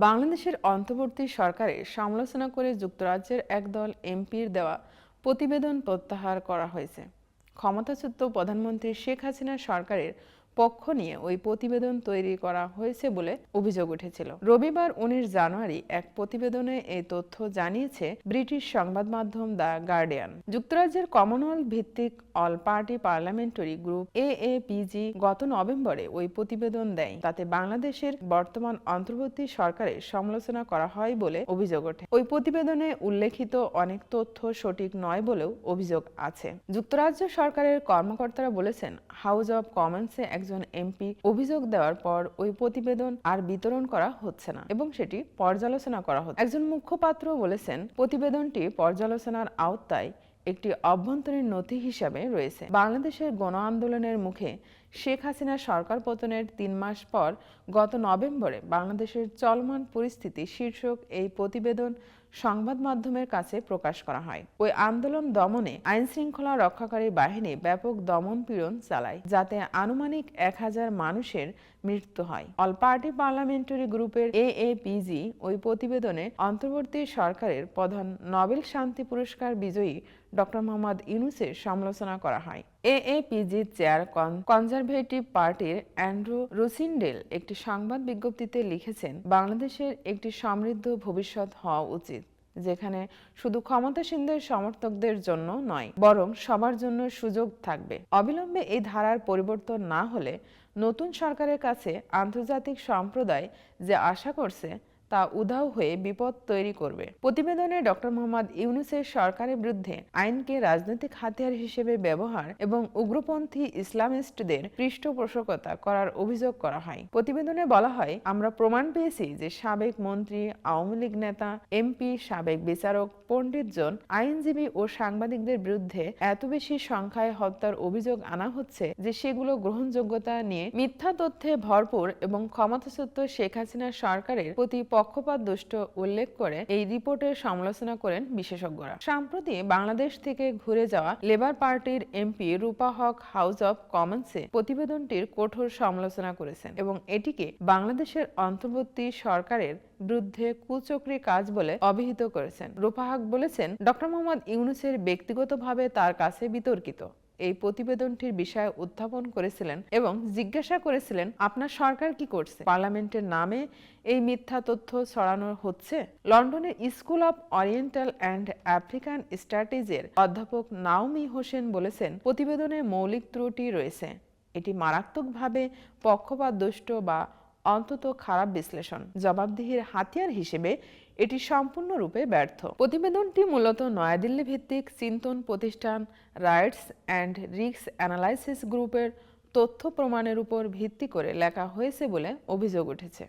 বাংলাদেশের অন্তর্বর্তী সরকারের সমালোচনা করে যুক্তরাজ্যের একদল এমপির দেওয়া প্রতিবেদন প্রত্যাহার করা হয়েছে। ক্ষমতাচ্যুত প্রধানমন্ত্রী শেখ হাসিনা সরকারের পক্ষ নিয়ে ওই প্রতিবেদন তৈরি করা হয়েছে বলে অভিযোগ উঠেছিল। রবিবার উনিশ জানুয়ারি এক প্রতিবেদনে এই তথ্য জানিয়েছে ব্রিটিশ সংবাদ মাধ্যম দ্য গার্ডিয়ান। যুক্তরাজ্যের কমনওয়েলথ ভিত্তিক all party parliamentary group AAPG গত নভেম্বরে ওই প্রতিবেদন দেয়। তাতে বাংলাদেশের বর্তমান অন্তর্বর্তী সরকারের সমালোচনা করা হয় বলে অভিযোগ ওঠে। ওই প্রতিবেদনে উল্লেখিত অনেক তথ্য সঠিক নয় বলেও অভিযোগ আছে। যুক্তরাজ্য সরকারের কর্মকর্তারা বলেছেন, হাউস অব কমন্সে একজন এমপি অভিযোগ দেওয়ার পর ওই প্রতিবেদন আর বিতরণ করা হচ্ছে না এবং সেটি পর্যালোচনা করা হচ্ছে। একজন মুখপাত্র বলেছেন, প্রতিবেদনটি পর্যালোচনার আওতায় একটি অভ্যন্তরীণ নথি হিসাবে রয়েছে। বাংলাদেশের গণ আন্দোলনের মুখে শেখ হাসিনা সরকার পতনের তিন মাস পর গত নভেম্বরে বাংলাদেশের চলমান পরিস্থিতি শীর্ষক এই প্রতিবেদন সংবাদ মাধ্যমের কাছে প্রকাশ করা হয়। ওই আন্দোলন দমনে আইন শৃঙ্খলা রক্ষাকারী বাহিনী ব্যাপক দমন পীড়ন চালায়, যাতে আনুমানিক এক হাজার মানুষের মৃত্যু হয়। অল পার্টি পার্লামেন্টারি গ্রুপের এ এ এএপিজি ওই প্রতিবেদনে অন্তর্বর্তী সরকারের প্রধান নোবেল শান্তি পুরস্কার বিজয়ী ডক্টর মোহাম্মদ ইউনুসের সমালোচনা করা হয়। এএপিজির চেয়ার কনজারভেটিভ পার্টির অ্যান্ড্রু রুসিন্ডেল একটি সংবাদ বিজ্ঞপ্তিতে লিখেছেন, বাংলাদেশের একটি সমৃদ্ধ ভবিষ্যৎ হওয়া উচিত, যেখানে শুধু ক্ষমতাসীনদের সমর্থকদের জন্য নয়, বরং সবার জন্য সুযোগ থাকবে। অবিলম্বে এই ধারার পরিবর্তন না হলে নতুন সরকারের কাছে আন্তর্জাতিক সম্প্রদায় যে আশা করছে তা উধাও হয়ে বিপদ তৈরি করবে। প্রতিবেদনে ডক্টর মোহাম্মদ ইউনুসের সরকারের বিরুদ্ধে আইনকে রাজনৈতিক হাতিয়ার হিসেবে ব্যবহার এবং উগ্রপন্থী ইসলামিস্টদের পৃষ্ঠপোষকতা করার অভিযোগ করা হয়। প্রতিবেদনে বলা হয়, আমরা প্রমাণ পেয়েছি যে সাবেক মন্ত্রী, আওয়ামী লীগ নেতা, এমপি, সাবেক বিচারক পণ্ডিতজন আইনজীবী ও সাংবাদিকদের বিরুদ্ধে এত বেশি সংখ্যায় হত্যার অভিযোগ আনা হচ্ছে যে সেগুলো গ্রহণযোগ্যতা নিয়ে মিথ্যা তথ্যে ভরপুর এবং ক্ষমতাচ্যুত শেখ হাসিনা সরকারের প্রতি পক্ষপাত দুষ্ট উল্লেখ করে এই রিপোর্টের সমালোচনা করেন বিশেষজ্ঞরা। সম্প্রতি বাংলাদেশ থেকে ঘুরে যাওয়া লেবার পার্টির MP Rupa Huq house of কমন্সে প্রতিবেদনটির কঠোর সমালোচনা করেছেন এবং এটিকে বাংলাদেশের অন্তর্বর্তী সরকারের বিরুদ্ধে কুচক্রি কাজ বলে অভিহিত করেছেন। রূপা হক বলেছেন, ডক্টর মোহাম্মদ ইউনুসের ব্যক্তিগতভাবে তার কাছে বিতর্কিত। এই প্রতিবেদনটির বিষয়ে উত্থাপন করেছিলেন এবং জিজ্ঞাসা করেছিলেন, আপনার সরকার কি করছে? পার্লামেন্টের নামে এই মিথ্যা তথ্য ছড়ানো হচ্ছে? লন্ডনের school of oriental and African স্ট্র্যাটেজির অধ্যাপক নাওমি হোসেন বলেছেন, প্রতিবেদনে মৌলিক ত্রুটি রয়েছে। এটি মারাত্মকভাবে পক্ষপাত দুষ্ট বা অন্তত খারাপ বিশ্লেষণ, জবাবদিহির হাতিয়ার হিসেবে এটি সম্পূর্ণরূপে ব্যর্থ। প্রতিবেদনটি মূলত নয়াদিল্লি ভিত্তিক চিন্তন প্রতিষ্ঠান রাইটস অ্যান্ড রিক্স অ্যানালাইসিস গ্রুপের তথ্য প্রমাণের উপর ভিত্তি করে লেখা হয়েছে বলে অভিযোগ উঠেছে।